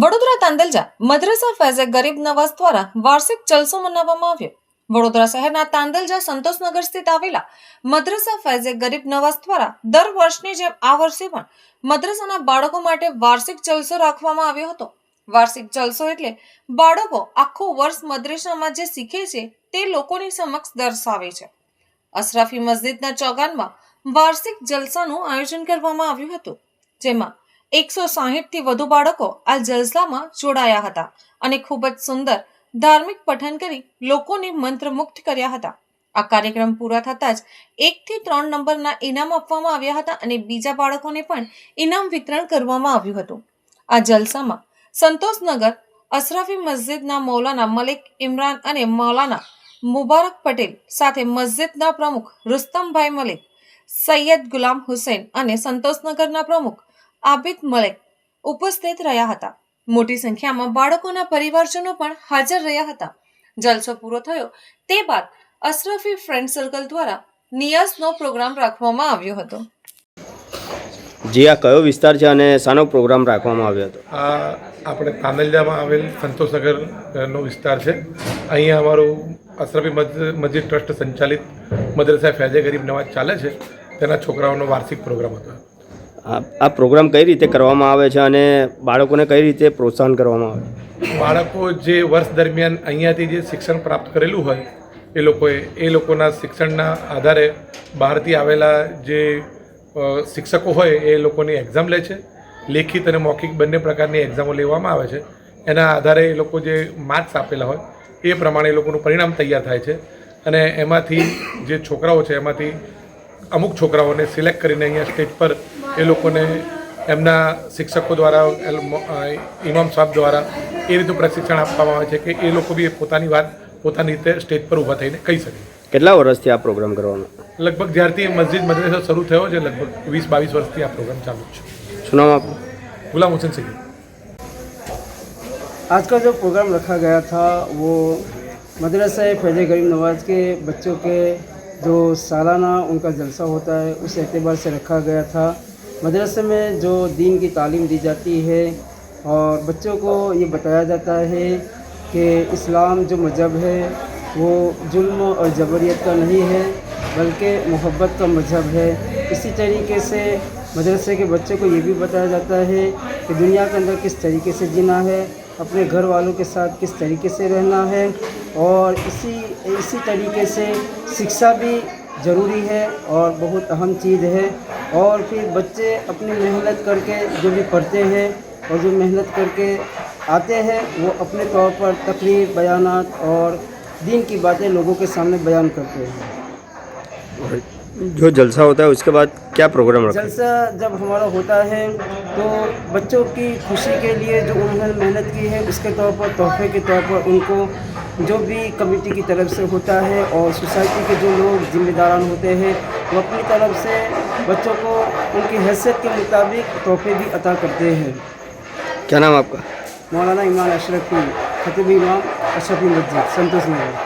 વડોદરા તાંદલજા મદ્રસા ફૈઝે ગરીબ નવાઝ દ્વારા વાર્ષિક જલસો મનાવવામાં આવ્યો. વડોદરા શહેરના તાંદલજા સંતોષનગર સ્થિત આવેલા મદ્રસા ફૈઝે ગરીબ નવાઝ દ્વારા દર વર્ષની જેમ આ વર્ષે પણ મદ્રસાના બાળકો માટે વાર્ષિક જલસો રાખવામાં આવ્યો હતો. વાર્ષિક જલસો એટલે બાળકો આખું વર્ષ મદ્રસામાં જે શીખે છે તે લોકોની સમક્ષ દર્શાવે છે. અશરાફી મસ્જિદના ચોગાનમાં વાર્ષિક જલસાનું આયોજન કરવામાં આવ્યું હતું, જેમાં એકસો સાહીઠથી વધુ બાળકો આ જલસામાં જોડાયા હતા અને ખૂબ જ સુંદર ધાર્મિક પઠન કરી લોકોને મંત્રમુગ્ધ કર્યા હતા. આ કાર્યક્રમ પૂરા થતાં જ એકથી ત્રણ નંબરના ઇનામ આપવામાં આવ્યા હતા અને બીજા બાળકોને પણ ઇનામ વિતરણ કરવામાં આવ્યું હતું. આ જલસામાં સંતોષનગર અશરાફી મસ્જિદના મૌલાના મલિક ઇમરાન અને મૌલાના મુબારક પટેલ સાથે મસ્જિદના પ્રમુખ રુસ્તમભાઈ મલિક, સૈયદ ગુલામ હુસૈન અને સંતોષનગરના પ્રમુખ આબિદ મલેક ઉપસ્થિત રહ્યા હતા. મોટી સંખ્યામાં બાળકોના પરિવારજનો પણ હાજર રહ્યા હતા. જલસો પૂરો થયો. તે બાદ અશરફી ફ્રેન્ડ સર્કલ દ્વારા નિયાઝનો પ્રોગ્રામ રાખવામાં આવ્યો હતો. જી આ કયો વિસ્તાર છે અને શાનો પ્રોગ્રામ રાખવામાં આવ્યો હતો? આ આપણે કામેલિયામાં આવેલ સંતોષનગરનો વિસ્તાર છે. અહીંયા અમારું અશરફી મસ્જિદ મસ્જિદ ટ્રસ્ટ સંચાલિત મદ્રસા ફૈઝે ગરીબ નવાજ ચાલે છે. તેના છોકરાઓનો વાર્ષિક પ્રોગ્રામ હતો. આ પ્રોગ્રામ કઈ રીતે કરવામાં આવે છે અને બાળકોને કઈ રીતે પ્રોત્સાહન કરવામાં આવે બાળકો જે વર્ષ દરમિયાન અહીંયાથી જે શિક્ષણ પ્રાપ્ત કરેલું હોય, એ લોકોએ, એ લોકોના શિક્ષણના આધારે બહારથી આવેલા જે શિક્ષકો હોય, એ લોકોની એક્ઝામ લે છે. લેખિત અને મૌખિક બંને પ્રકારની એક્ઝામો લેવામાં આવે છે. એના આધારે એ લોકો જે માર્ક્સ આપેલા હોય, એ પ્રમાણે એ લોકોનું પરિણામ તૈયાર થાય છે. અને એમાંથી જે છોકરાઓ છે, એમાંથી અમુક છોકરાઓને સિલેક્ટ કરીને અહીંયા સ્ટેજ પર એ લોકોને એમના શિક્ષકો દ્વારા એલ- મ- અ, ઇમામ સાહેબ દ્વારા એ રીતનું પ્રશિક્ષણ આપવામાં આવે છે કે એ લોકો બી પોતાની વાત પોતાની રીતે સ્ટેજ પર ઊભા થઈને કહી શકે કેટલા વર્ષથી આ પ્રોગ્રામ કરવાનો લગભગ જ્યારથી મસ્જિદ મદ્રસો શરૂ થયો છે લગભગ વીસ બાવીસ વર્ષથી આ પ્રોગ્રામ ચાલુ જ છે શું નામ આપનું ગુલામ હુસેન સૈયદ आज का जो प्रोग्राम रखा गया था वो मदरसा फैज गरीब नवाज के बच्चों के जो सालाना उनका जलसा होता है उस एतबार से रखा गया था مدرسے میں جو دین کی تعلیم دی جاتی ہے اور بچوں کو یہ بتایا جاتا ہے کہ اسلام جو مذہب ہے وہ ظلم اور جبریت کا نہیں ہے، بلکہ محبت کا مذہب ہے۔ اسی طریقے سے مدرسے کے بچوں کو یہ بھی بتایا جاتا ہے کہ دنیا کے اندر کس طریقے سے جینا ہے، اپنے گھر والوں کے ساتھ کس طریقے سے رہنا ہے۔ اور اسی اسی طریقے سے شکشا بھی ضروری ہے اور بہت اہم چیز ہے۔ اور پھر بچے اپنی محنت کر کے جو بھی پڑھتے ہیں اور جو محنت کر کے آتے ہیں وہ اپنے طور پر تقریر بیانات اور دین کی باتیں لوگوں کے سامنے بیان کرتے ہیں۔ جو جلسہ ہوتا ہے اس کے بعد کیا پروگرام رکھتے جلسہ جب ہمارا ہوتا ہے تو بچوں کی خوشی کے لیے جو انہوں نے محنت کی ہے اس کے طور پر تحفے کے طور پر ان کو جو بھی کمیٹی کی طرف سے ہوتا ہے اور سوسائٹی کے جو لوگ ذمہ داران ہوتے ہیں وہ اپنی طرف سے بچوں کو ان کی حیثیت کے مطابق تحفے بھی عطا کرتے ہیں۔ کیا نام آپ کا؟ مولانا ایمان اشرفی خطیب امام اشرف مسجد سنتوش نگر۔